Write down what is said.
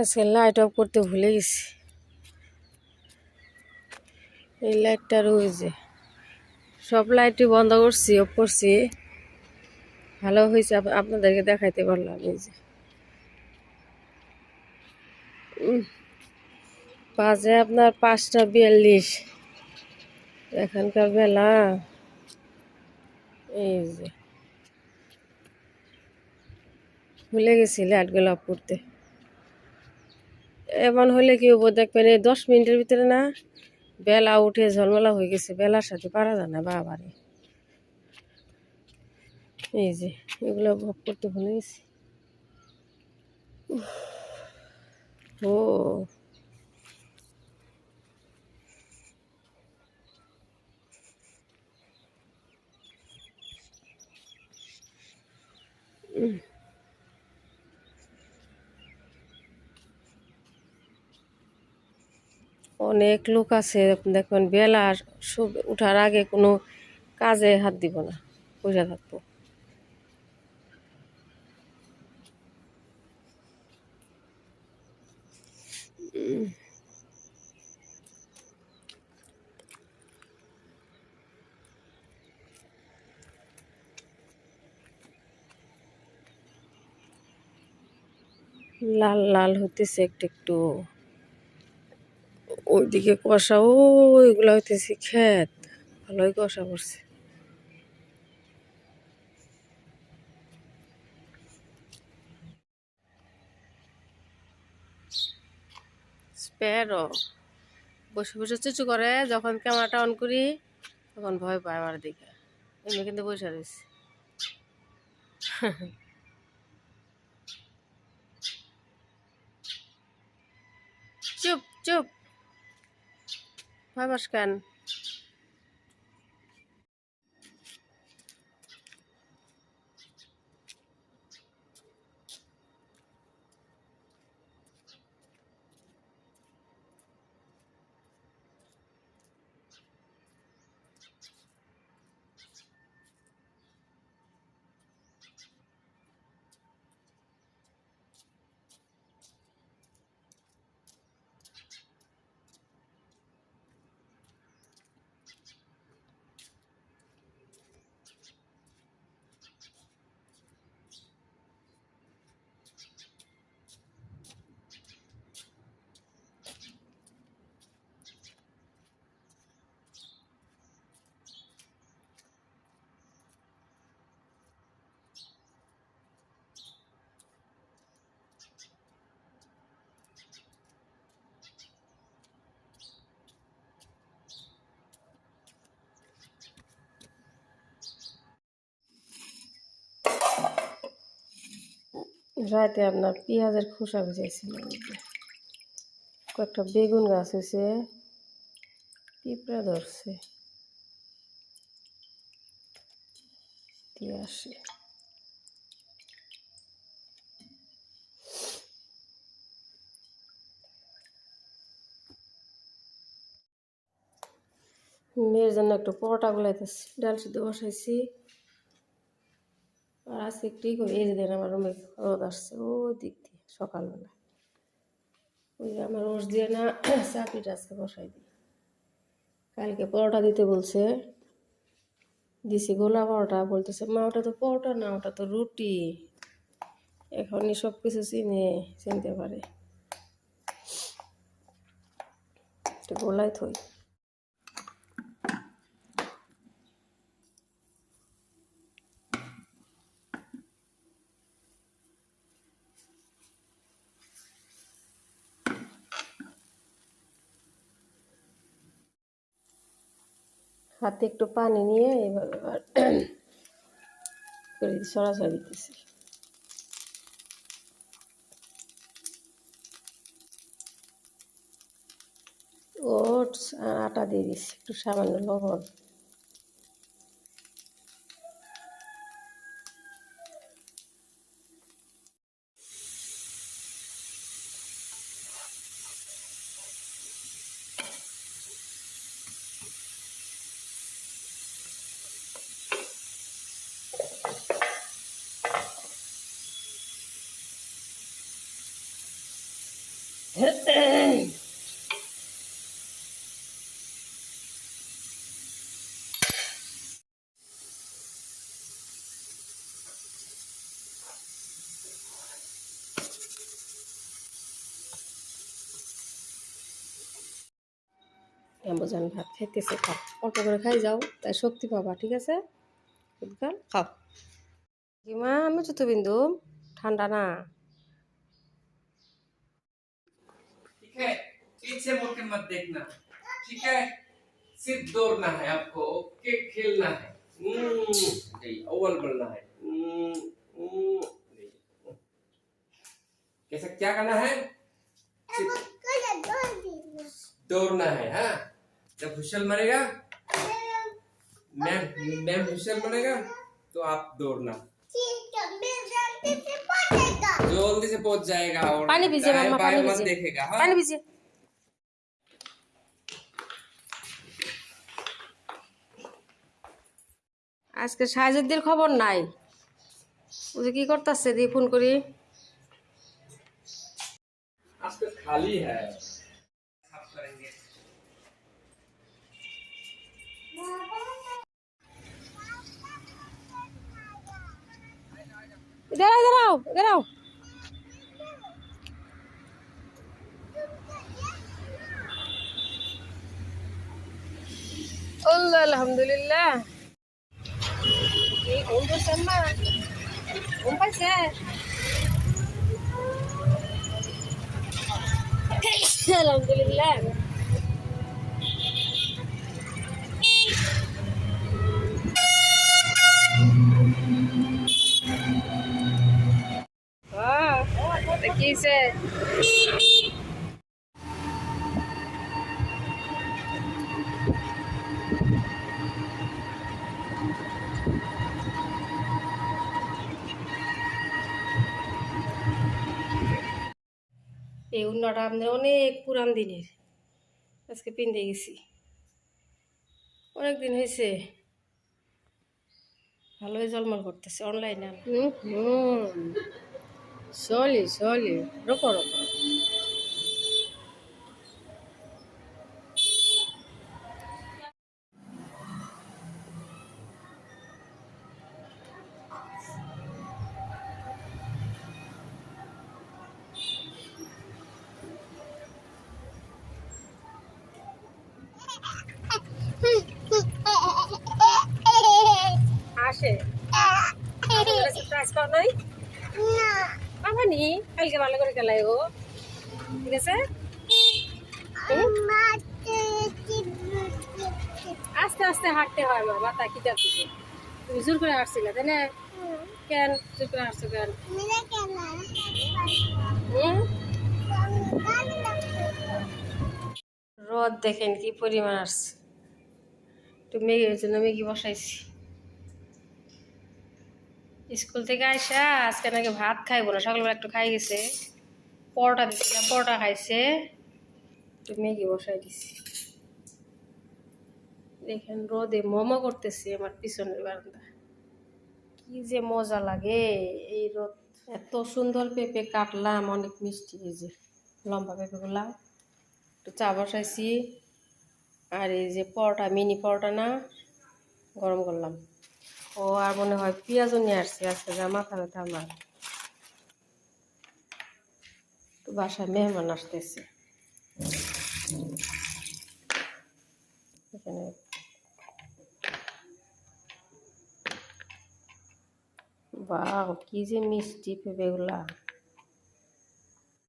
আজকে light off করতে ভুলে গেছি। এই লাইটটা রয়েছে সব লাইটই বন্ধ করছি অফ করছি। ভালো হয়েছে আপনাদেরকে দেখাইতে পারলাম এই যে। বাজে আপনার পাঁচটা বিয়াল্লিশ। এখানকার বেলা। এই যে। ভুলে গেছি লাইটগুলো অফ করতে। এমন হলে কি হব দেখবেন এই দশ মিনিটের ভিতরে না বেলা উঠে ঝলমেলা হয়ে গেছে, বেলার সাথে পারা যায় না বাবারে। এই যে, এগুলো ভোগ করতে ভুলে গেছি। ও। অনেক লোক আছে, দেখবেন বেলা সব উঠার আগে কোনো কাজে হাত দিব না, পয়সা থাকব। লাল লাল হতেছে একটু একটু। ওইদিকে কষা ও, এগুলো হইতেছে ক্ষেত। ভালোই করছে স্প্যারো। বসে বসে চুচু করে, যখন ক্যামেরাটা অন করি, তখন ভয় পায় আমার দিকে। এমনি কিন্তু বসে রয়েছে। চুপ চুপ। ভয় পাস রাতে আপনার পেঁয়াজের খোসা ভিজাইছিলাম কয়েকটা বেগুন গাছ হয়েছে পিঁপড়া ধরছে। আসি। মেয়ের জন্য একটু পরোটা গুলাইতেছি, ডাল সিদ্ধ বসাইছি। আজকে একটু করি। এই যে দেখেন আমার রুমে রোদ আসছে। ও দিক দিয়ে, সকালবেলা। ওই আমার ওষ দিয়ে না চাপিটা আজকে বসাই দিই। কালকে পরোটা দিতে বলছে। দিছি গোলা পরোটা, বলতেছে, মা, ওটা তো পরোটা না, ওটা তো রুটি। এখনই সব কিছু চিনে, চিনতে পারে। গোলাই থই। হাতে একটু পানি নিয়ে এবার করে সরাসরি দিতেছি। ওট আটা দিয়ে দিচ্ছি, একটু সামান্য লবণ। নিই ভাত খেতেছে খাও। অল্প করে খাই, যাও। তাই শক্তি পাবা, ঠিক আছে? খাও। ইমান আমি চতুবিন্দু ঠান্ডা না। पीछे मुड़ के मत देखना। ठीक है? सिर्फ़ दौड़ना है आपको ओके खेलना है। हम्म, अव्वल बनना है। हम्म, हम्म, कैसा क्या करना है? दौड़ना है हा? जब हुशल मरेगा मैम मैम हुशल मरेगा तो आप दौड़ना। जल्दी से पहुँच जाएगा। और पानी पीजिए हाँ? पानी पीजिए। देखेगा पानी আজকে সাহায্যের খবর নাই। বুঝে কি করতেছে দি ফোন করি। আজকে খালি হ্যাঁ। আলহামদুলিল্লাহ। Untuk 红的什么？红白菜。Alhamdulillah. Thank you. এই উন্নটা আপনার অনেক পুরান দিনের। আজকে পিন্দে গেছি। অনেক দিন হয়েছে। ভালোই জলমল করতেছে অনলাইনে হুম হুম। সলি সলি রোকো রোকো। কালকে আস্তে আস্তে হাঁটতে হয় দিকে তুমি জোর করে হাঁটছিলে, তাই না? কেন? জোর করে হাঁটছো কেন? রোদ দেখেন কি পরিমাণ আসছে একটু মেঘের জন্য মেঘি বসাইছি। স্কুল থেকে আসা আজকে নাকি ভাত খাইবো না, সকালবেলা একটু খাই গেছে। পরোটা দিছিলাম, পরোটা খাইছে। একটু ম্যাগি বসাই দিছি। দেখেন রোদে মোমো করতেছি আমার পিছনের বারান্দা কি যে মজা লাগে এই রোদ। এত সুন্দর পেঁপে কাটলাম, অনেক মিষ্টি এই যে, লম্বা পেঁপেগুলা। একটু চা বসাইছি। আর এই যে পরোটা, মিনি পরোটা না, গরম করলাম। ও আর মনে হয় পেঁয়াজও নিয়ে আসছে, আজকে যা মাথা ব্যথা আমার। তো বাসায় মেহমান আসতেছে। এখানে বাহ, কি যে মিষ্টি পেঁপেগুলা।